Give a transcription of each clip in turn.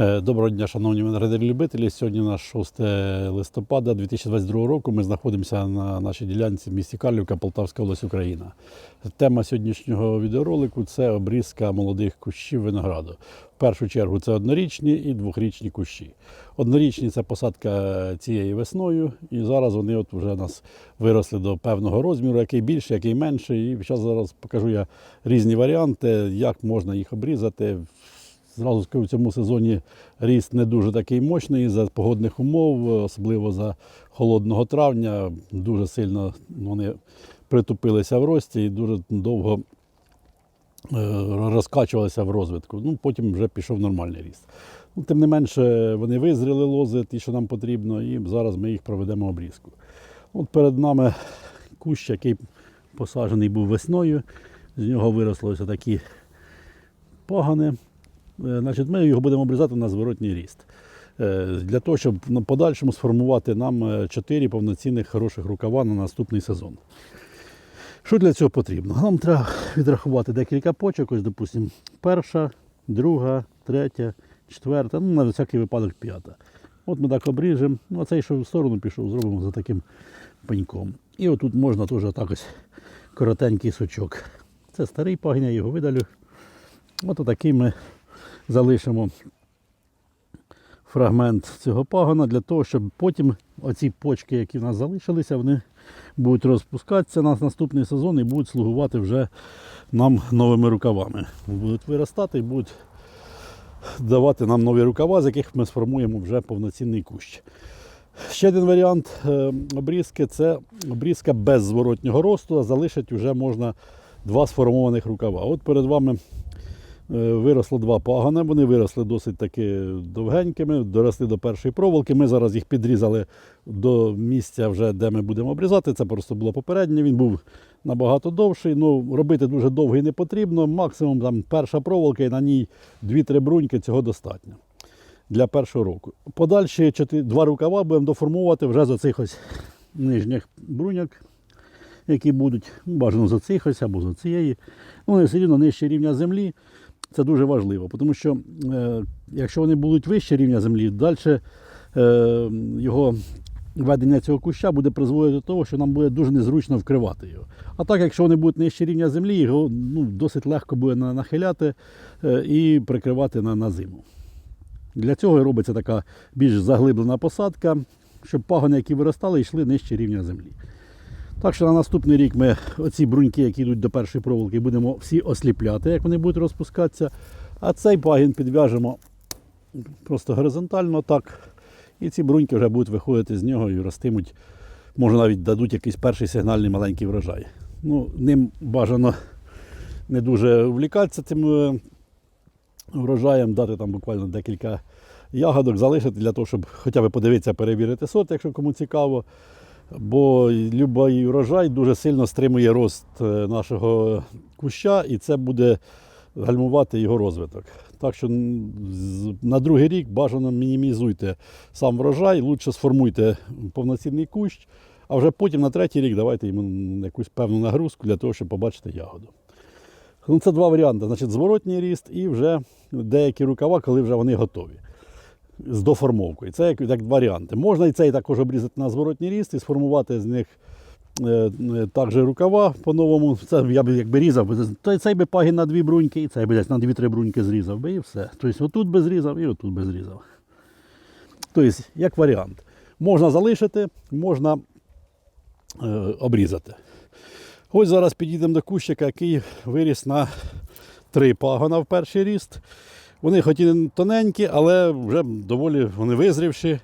Е, Доброго дня, шановні виноградарі-любителі. Сьогодні у нас 6 листопада 2022 року. Ми знаходимося на нашій ділянці в місті Карлівка, Полтавська область, Україна. Тема сьогоднішнього відеоролику це обрізка молодих кущів винограду. В першу чергу це однорічні і двохрічні кущі. Однорічні це посадка цією весною, і зараз вони от вже у нас виросли до певного розміру, який більший, який менший. І зараз покажу я різні варіанти, як можна їх обрізати. Зразу скажу, в цьому сезоні ріст не дуже такий мощний за погодних умов, особливо за холодного травня. Дуже сильно вони притупилися в рості і дуже довго е, розкачувалися в розвитку. Ну, потім вже пішов нормальний ріст. Ну, тим не менше, вони визріли лози, ті, що нам потрібно, і зараз ми їх проведемо обрізку. От перед нами кущ, який посаджений був весною. З нього виросли ось такі пагани. Е, Значить, ми його будемо обрізати на зворотній ріст. Е, Для того, щоб на подальшому сформувати нам 4 повноцінних хороших рукава на наступний сезон. Що для цього потрібно? Нам треба відрахувати декілька почок, ось, допустимо, перша, друга, третя, четверта, ну, на всякий випадок п'ята. От ми так обріжемо, ну, а цей, що в сторону пішов, зробимо за таким пеньком. І отут можна теж так ось коротенький сучок. Це старий пагін, я його видалю. От отакий ми залишимо фрагмент цього пагона для того, щоб потім оці почки, які в нас залишилися, вони будуть розпускатися на наступний сезон і будуть слугувати вже нам новими рукавами. Будуть виростати і будуть давати нам нові рукава, з яких ми сформуємо вже повноцінний кущ. Ще один варіант е, обрізки це обрізка без зворотнього росту, а залишити вже можна два сформованих рукава. От перед вами виросло два пагана, вони виросли досить таки довгенькими, доросли до першої проволоки. Ми зараз їх підрізали до місця, вже, де ми будемо обрізати. Це просто було попереднє. Він був набагато довший. Ну, робити дуже довгий не потрібно. Максимум там перша проволока і на ній 2-3 бруньки цього достатньо для першого року. Подальші два рукава будемо доформувати вже з оцих ось нижніх бруньок, які будуть ну, бажано з оцих ось або з цієї. Вони все рівно нижче рівня землі. Це дуже важливо, тому що е, якщо вони будуть вище рівня землі, далі е, його ведення цього куща буде призводити до того, що нам буде дуже незручно вкривати його. А так, якщо вони будуть нижче рівня землі, його ну, досить легко буде нахиляти е, і прикривати на, на зиму. Для цього і робиться така більш заглиблена посадка, щоб пагони, які виростали, йшли нижче рівня землі. Так що на наступний рік ми оці бруньки, які йдуть до першої проволоки, будемо всі осліпляти, як вони будуть розпускатися. А цей пагін підв'яжемо просто горизонтально так. І ці бруньки вже будуть виходити з нього і ростимуть, може навіть дадуть якийсь перший сигнальний маленький врожай. Ну, ним бажано не дуже влікатися цим е, врожаєм, дати там буквально декілька ягодок, залишити для того, щоб хоча б подивитися, перевірити сорт, якщо кому цікаво. Бо будь-який врожай дуже сильно стримує рост е, нашого куща, і це буде гальмувати його розвиток. Так що на другий рік бажано мінімізуйте сам врожай, лучше сформуйте повноцінний кущ, а вже потім на третій рік давайте йому якусь певну нагрузку для того, щоб побачити ягоду. Ну, це два варіанти. Значить, зворотній ріст і вже деякі рукава, коли вже вони готові. З доформовкою. Це як, як варіанти. Можна і цей також обрізати на зворотній ріст і сформувати з них е, е, також рукава по-новому. Це я б якби різав, то цей би пагін на дві бруньки, і цей би десь на дві-три бруньки зрізав би і все. Тобто отут би зрізав і отут би зрізав. Тобто, як варіант. Можна залишити, можна е, обрізати. Ось зараз підійдемо до кущика, який виріс на три пагона в перший ріст. Вони хоч тоненькі, але вже доволі вони визрівші,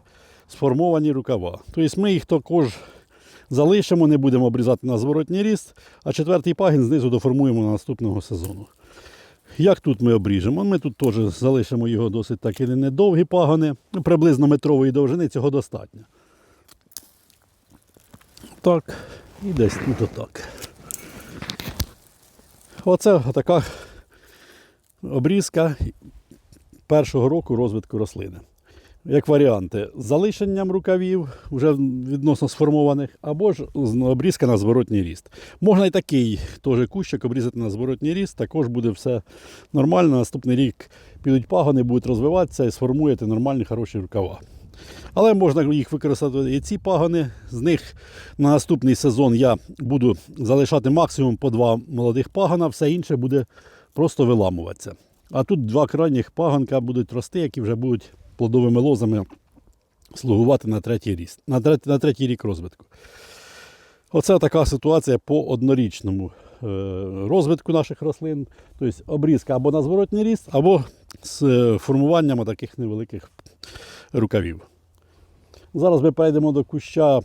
сформовані рукава. Тобто ми їх також залишимо, не будемо обрізати на зворотній ріст, а четвертий пагін знизу доформуємо на наступного сезону. Як тут ми обріжемо? Ми тут теж залишимо його досить таки недовгі пагони, приблизно метрової довжини, цього достатньо. Так, і десь тут отак. Оце така обрізка першого року розвитку рослини. Як варіанти, з залишенням рукавів, вже відносно сформованих, або ж обрізка на зворотній ріст. Можна і такий теж кущик обрізати на зворотній ріст, також буде все нормально. Наступний рік підуть пагони, будуть розвиватися і сформуєте нормальні хороші рукава. Але можна їх використати і ці пагони. З них на наступний сезон я буду залишати максимум по два молодих пагона, все інше буде просто виламуватися. А тут два крайніх паганка будуть рости, які вже будуть плодовими лозами слугувати на третій ріст, на третій, на третій рік розвитку. Оце така ситуація по однорічному е, розвитку наших рослин. Тобто обрізка або на зворотній ріст, або з е, формуванням таких невеликих рукавів. Зараз ми перейдемо до куща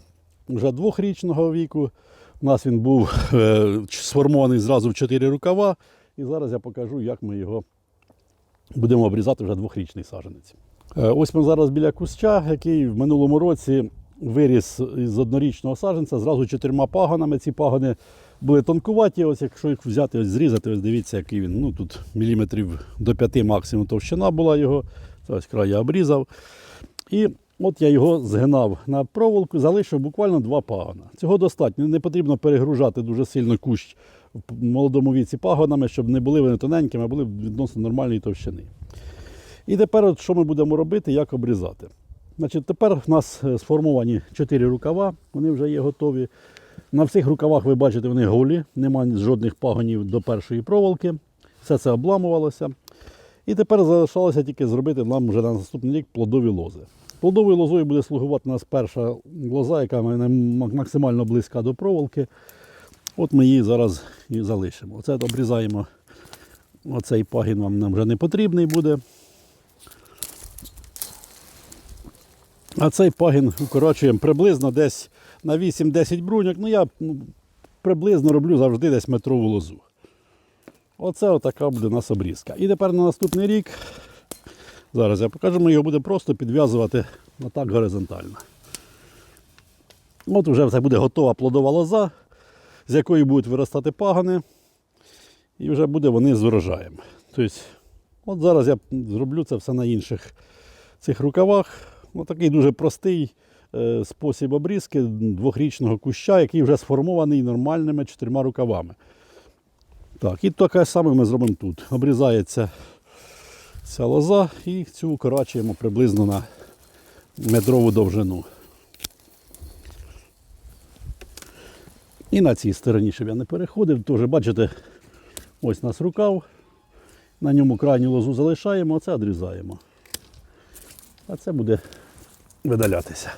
вже двохрічного віку. У нас він був е, сформований зразу в 4 рукава. І зараз я покажу, як ми його будемо обрізати вже двохрічний саджанець. Е, Ось ми зараз біля куща, який в минулому році виріс із однорічного саженця зразу чотирма пагонами. Ці пагони були тонкуваті. Ось якщо їх взяти, ось зрізати, ось дивіться, який він. Ну тут міліметрів до п'яти максимум товщина була його. Це ось край я обрізав. І от я його згинав на проволоку, залишив буквально два пагона. Цього достатньо. Не потрібно перегружати дуже сильно кущ в молодому віці пагонами, щоб не були вони тоненькими, а були відносно нормальної товщини. І тепер, от що ми будемо робити, як обрізати. Значить, Тепер в нас е, сформовані 4 рукава, вони вже є готові. На всіх рукавах ви бачите, вони голі, немає жодних пагонів до першої проволоки. Все це обламувалося. І тепер залишалося тільки зробити нам вже на наступний рік плодові лози. Плодовою лозою буде слугувати у нас перша лоза, яка максимально близька до проволоки. От ми її зараз і залишимо. Оце обрізаємо. Оцей пагін вам нам вже не потрібний буде. А цей пагін укорочуємо приблизно десь на 8-10 бруньок. Ну я ну, приблизно роблю завжди десь метрову лозу. Оце отака буде у нас обрізка. І тепер на наступний рік, зараз я покажу, ми його будемо просто підв'язувати отак горизонтально. От вже буде готова плодова лоза, з якої будуть виростати пагони. І вже буде вони з врожаєм. Тобто, от зараз я зроблю це все на інших цих рукавах. Ось такий дуже простий е, спосіб обрізки двохрічного куща, який вже сформований нормальними чотирма рукавами. Так, і таке саме ми зробимо тут. Обрізається ця лоза і цю укорачуємо приблизно на метрову довжину. І на цій стороні, щоб я не переходив, теж бачите, ось у нас рукав. На ньому крайню лозу залишаємо, а це відрізаємо. А це буде видалятися.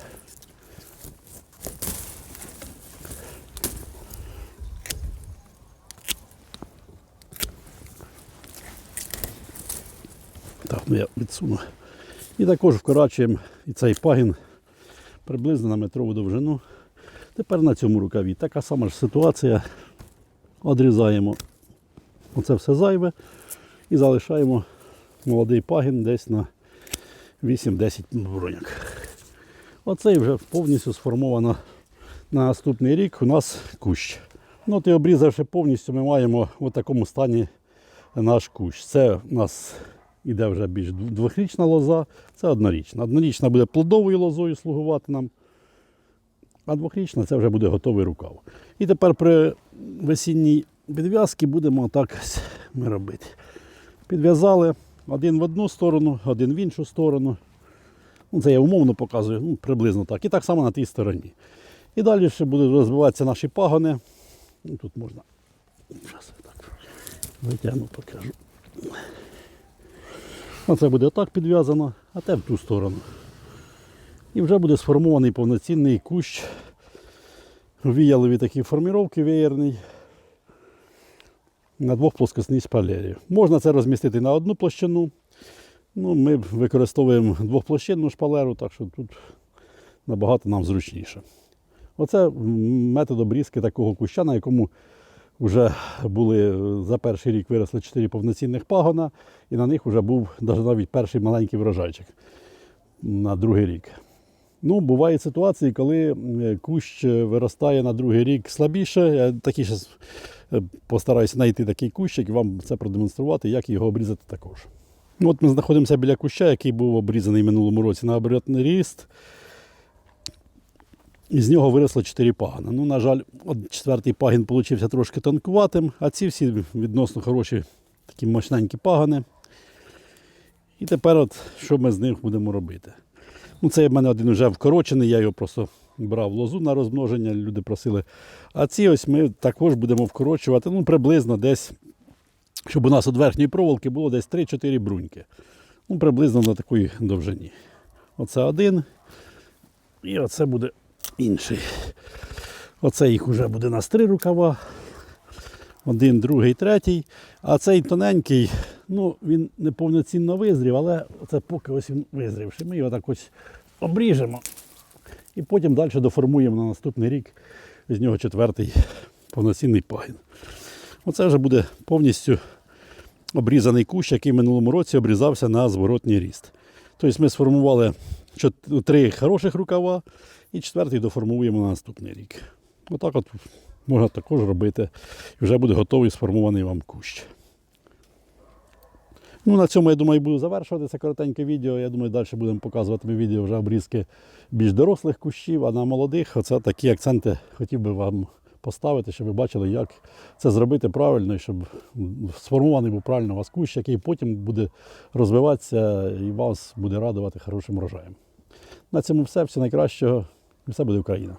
Так, ну я відсуну. І також вкорачуємо і цей пагін приблизно на метрову довжину. Тепер на цьому рукаві така сама ж ситуація. Одрізаємо оце все зайве і залишаємо молодий пагін десь на 8-10 броньок. Оцей вже повністю сформовано на наступний рік у нас кущ. Ну, і обрізавши повністю, ми маємо в такому стані наш кущ. Це у нас іде вже більш двохрічна лоза, це однорічна. Однорічна буде плодовою лозою слугувати нам. А двохрічна це вже буде готовий рукав. І тепер при весінній підв'язці будемо так ми робити. Підв'язали один в одну сторону, один в іншу сторону. Ну, це я умовно показую, ну, приблизно так. І так само на тій стороні. І далі ще будуть розвиватися наші пагони. Ну, тут можна. Зараз так витягну, покажу. Оце буде так підв'язано, а те в ту сторону. І вже буде сформований повноцінний кущ. Віялові такі форміровки веєрний. На двох плоскосних шпалерів. Можна це розмістити на одну площину. Ну, Ми використовуємо двохплощинну шпалеру, так що тут набагато нам зручніше. Оце метод обрізки такого куща, на якому вже були за перший рік виросли 4 повноцінних пагона, і на них вже був навіть перший маленький врожайчик на другий рік. Ну, бувають ситуації, коли е, кущ виростає на другий рік слабіше. Я такі зараз постараюся знайти такий кущик і вам це продемонструвати, як його обрізати також. От ми знаходимося біля куща, який був обрізаний минулому році на обрядний ріст. І з нього виросло 4 пагона. Ну, на жаль, четвертий пагін получився трошки тонкуватим, а ці всі відносно хороші такі мощненькі пагони. І тепер от що ми з ним будемо робити. Ну, це в мене один вже вкорочений, я його просто брав лозу на розмноження, люди просили. А ці ось ми також будемо вкорочувати, ну, приблизно десь, щоб у нас від верхньої проволоки було десь 3-4 бруньки. Ну, приблизно на такій довжині. Оце один. І оце буде інший. Оце їх вже буде нас три рукава. Один, другий, третій. А цей тоненький, ну, він не повноцінно визрів, але це поки ось він визрівший. Ми його так ось обріжемо. І потім далі доформуємо на наступний рік з нього четвертий повноцінний пагін. Оце вже буде повністю обрізаний кущ, який в минулому році обрізався на зворотній ріст. Тобто ми сформували три хороших рукава і четвертий доформуємо на наступний рік. Отак от можна також робити. І вже буде готовий сформований вам кущ. Ну, на цьому, я думаю, буду завершувати це коротеньке відео. Я думаю, далі будемо показувати відео вже обрізки більш дорослих кущів, а на молодих оце такі акценти хотів би вам поставити, щоб ви бачили, як це зробити правильно, і щоб сформований був правильно у вас кущ, який потім буде розвиватися і вас буде радувати хорошим врожаєм. На цьому все. Все найкращого. І все буде Україна.